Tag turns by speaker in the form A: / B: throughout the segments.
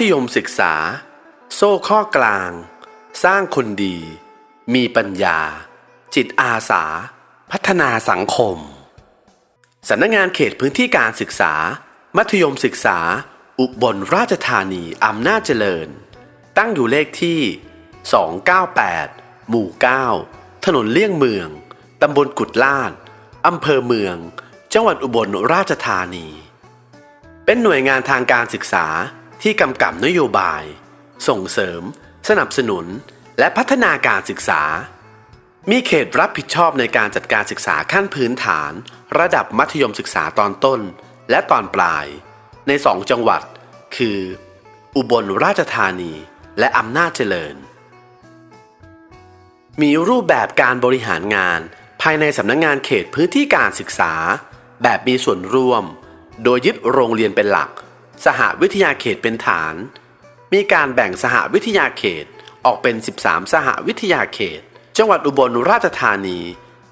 A: ธยมศึกษา โซ่ข้อกลาง สร้างคนดี มีปัญญา จิตอาสา พัฒนาสังคม สำนักงานเขตพื้นที่การศึกษา มัธยมศึกษา อุบลราชธานี อำนาจเจริญ ตั้งอยู่เลขที่ 298 หมู่ 9 ถนนเลี่ยงเมือง ตำบลกุดลาดอำเภอเมือง จังหวัดอุบลราชธานี เป็นหน่วยงานทางการศึกษา ที่กำกับนโยบาย ส่งเสริม สนับสนุน และพัฒนาการศึกษา มีเขตรับผิดชอบในการจัดการศึกษาขั้นพื้นฐาน ระดับมัธยมศึกษาตอนต้น และตอนปลาย ในสองจังหวัด คือ อุบลราชธานี และอำนาจเจริญ มีรูปแบบการบริหารงาน ภายในสำนักงงานเขตพื้นที่การศึกษา แบบมีส่วนร่วม โดยยึดโรงเรียนเป็นหลัก สหวิทยาเขตเป็นฐาน มีการแบ่งสหวิทยาเขตออกเป็น 13 สหวิทยาเขต จังหวัดอุบลราชธานี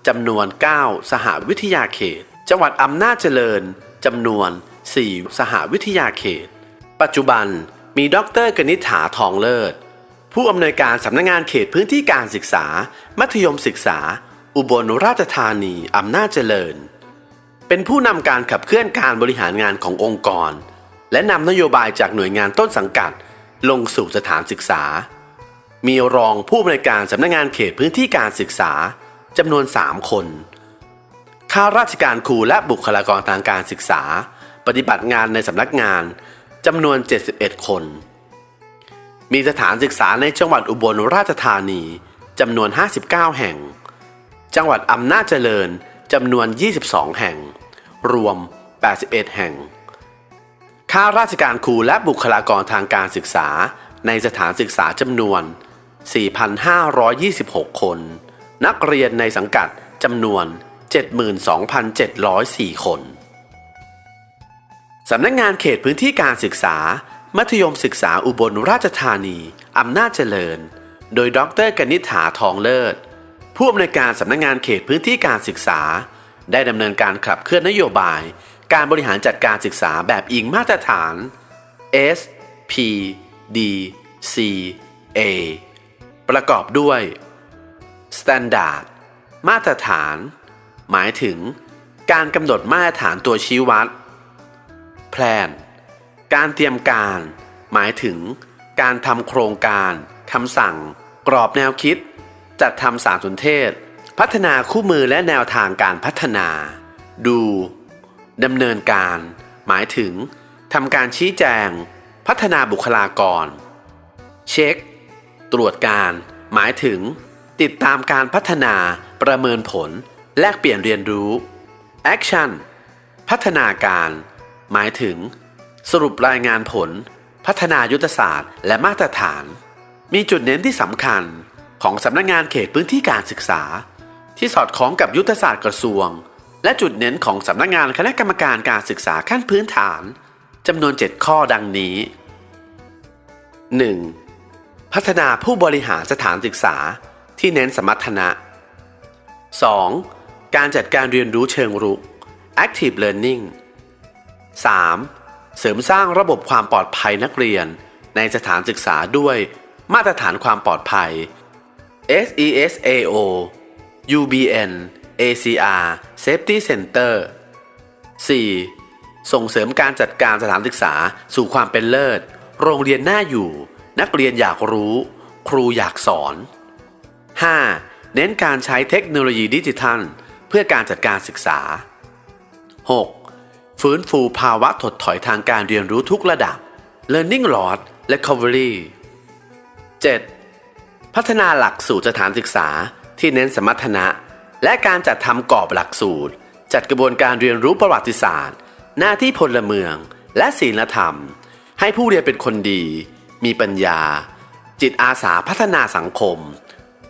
A: จำนวน 9 สหวิทยาเขต จังหวัดอำนาจเจริญจำนวน 4 สหวิทยาเขต ปัจจุบันมีดรกนิษฐาทองเลิศ ผู้อำนวยการสำนักงงานเขตพื้นที่การศึกษา มัธยมศึกษา อุบลราชธานีอำนาจเจริญ เป็นผู้นำการขับเคลื่อนการบริหารงานขององค์กร และนำนโยบายจากหน่วยงานต้นสังกัด ลงสู่สถานศึกษา มีรองผู้อำนวยการสำนักงานเขตพื้นที่การศึกษาจำนวน 3 คนข้าราชการครูและบุคลากรทางการศึกษา ปฏิบัติงานในสำนักงานจำนวน 71 คน มีสถานศึกษาในจังหวัดอุบลราชธานีจำนวน 59 แห่ง จังหวัดอำนาจเจริญจำนวน 22 แห่ง รวม 81 แห่ง ข้าราชการครูและบุคลากรทางการศึกษา ในสถานศึกษาจำนวน 4,526 คน นักเรียนในสังกัดจำนวน 72,704 คน สำนักงานเขตพื้นที่การศึกษา มัธยมศึกษาอุบลราชธานี อำนาจเจริญ โดยดรกนิษฐาทองเลิศ ผู้อำนวยการสำนักงานเขตพื้นที่การศึกษา ได้ดำเนินการขับเคลื่อนนโยบาย การบริหารจัดการศึกษาแบบอิงมาตรฐาน S P D C A ประกอบด้วย Standard มาตรฐาน หมายถึง การกำหนดมาตรฐานตัวชี้วัด Plan การเตรียมการ หมายถึง การทำโครงการคำสั่ง กรอบแนวคิด จัดทำสารสนเทศ พัฒนาคู่มือและแนวทางการพัฒนา ดู ดำเนินการ หมายถึงทำการชี้แจง พัฒนาบุคลากร เช็ค ตรวจการ หมายถึง ติดตามการพัฒนาประเมินผล แลกเปลี่ยนเรียนรู้ Action พัฒนาการ หมายถึง สรุปรายงานผล พัฒนายุทธศาสตร์ และมาตรฐาน มีจุดเน้นที่สำคัญของสำนักงานเขตพื้นที่การศึกษา ที่สอดคล้องกับยุทธศาสตร์กระทรวง และจุดเน้นของสำนักงานคณะกรรมการการศึกษาขั้นพื้นฐานจำนวน 7 ข้อดังนี้ 1. พัฒนาผู้บริหารสถานศึกษาที่เน้นสมรรถนะ 2. การจัดการเรียนรู้เชิงรุก active learning 3. เสริมสร้างระบบความปลอดภัยนักเรียนในสถานศึกษาด้วยมาตรฐานความปลอดภัย SESAO UBN ACR Safety Center 4. ส่งเสริมการจัดการสถานศึกษาสู่ความเป็นเลิศ โรงเรียนน่าอยู่ นักเรียนอยากรู้ ครูอยากสอน 5. เน้นการใช้เทคโนโลยีดิจิทัล เพื่อการจัดการศึกษา 6. ฟื้นฟูภาวะถดถอยทางการเรียนรู้ทุกระดับ Learning Loss Recovery 7. พัฒนาหลักสูตรสถานศึกษาที่เน้นสมรรถนะ และการจัดทำกรอบหลักสูตร จัดกระบวนการเรียนรู้ประวัติศาสตร์ หน้าที่พลเมือง และศีลธรรม ให้ผู้เรียนเป็นคนดี มีปัญญา จิตอาสาพัฒนาสังคม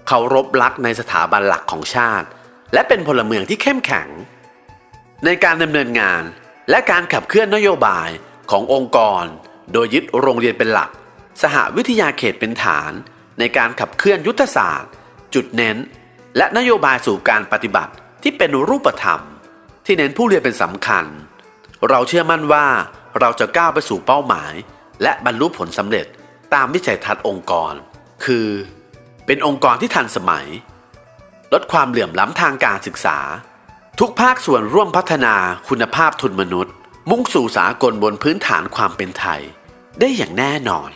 A: เคารพรักในสถาบันหลักของชาติ และเป็นพลเมืองที่เข้มแข็ง ในการดำเนินงานและการขับเคลื่อนนโยบายขององค์กร โดยยึดโรงเรียนเป็นหลัก สหวิทยาเขตเป็นฐาน ในการขับเคลื่อนยุทธศาสตร์ จุดเน้น และนโยบายสู่การปฏิบัติที่เป็นรูปธรรม ที่เน้นผู้เรียนเป็นสำคัญ เราเชื่อมั่นว่าเราจะก้าวไปสู่เป้าหมาย และบรรลุผลสำเร็จตามวิจัยทัศน์องค์กร คือ เป็นองค์กรที่ทันสมัย ลดความเหลื่อมล้ำทางการศึกษา ทุกภาคส่วนร่วมพัฒนาคุณภาพทุนมนุษย์ มุ่งสู่สากลบนพื้นฐานความเป็นไทย ได้อย่างแน่นอน